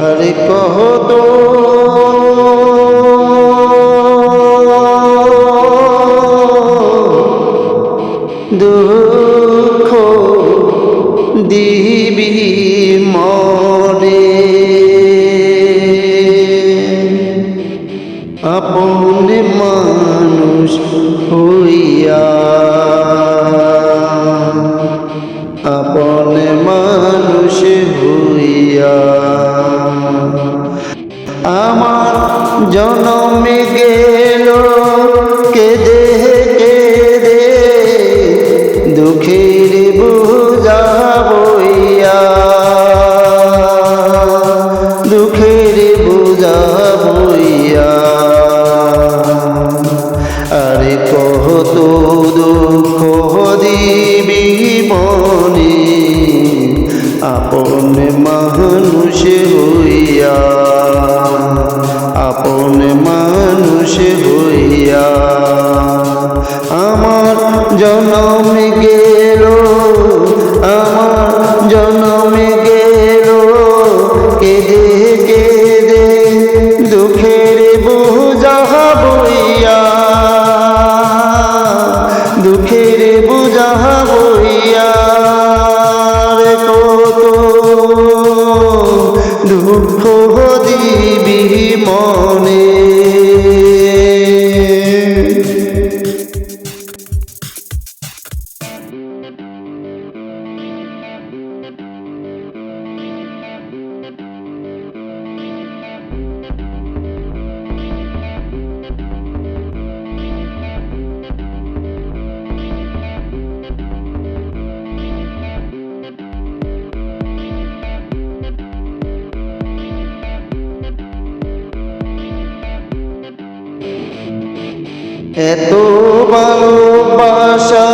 আরে কহ তো দুঃখ দিবি মরে আপন মানুষ হইয়া। আপন মানুষ হইয়া। আমার জনমে গেল কেদে কেদে দুঃখের বুঝা জনম এত ভালোবাসা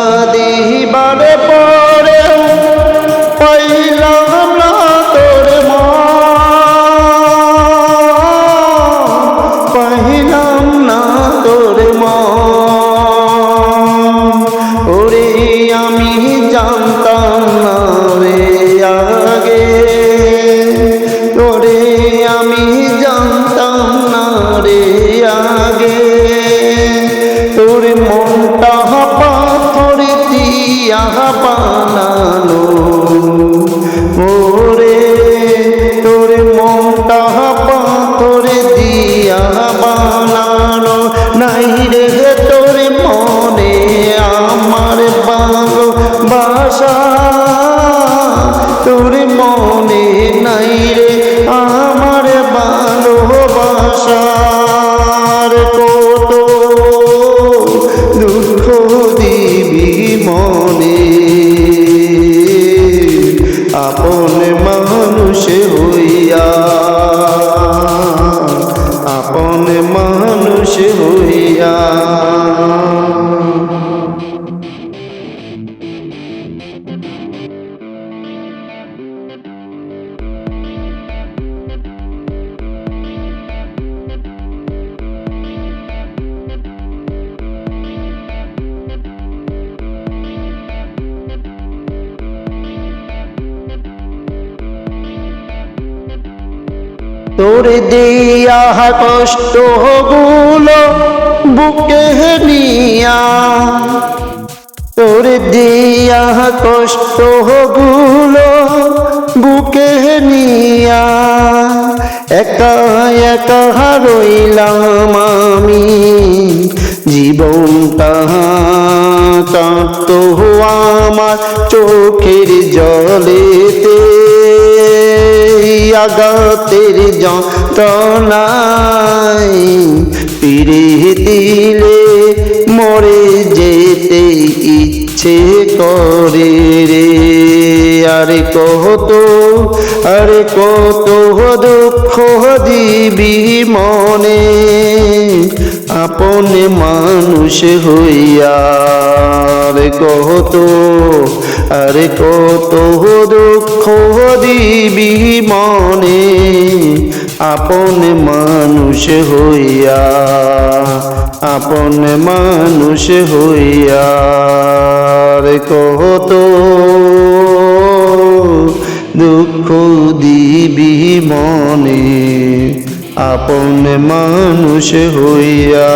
মানুষ হইয়া আপন মানুষ হইয়া তোর দিয়া কষ্টগুলো বুকে নিয়া। তোর দিয়া কষ্টগুলো বুকে নিয়া। একা একা রইলাম আমি জীবনটা কাঁদত আমার চোখের জলেতে। আগাতের যন্ত্রণায় পিড়ে দিলে মরে যেতে ইচ্ছে করে রে। আরে কত আরে কত দুঃখ দিবি মনে। আপন মানুষ হইয়া। আরে কত আরে কত দুঃখ দিবি মনে। আপন মানুষ হইয়া, আপন মানুষ হইয়া। রে কত দুঃখ দিবি মনে। আপন মানুষ হইয়া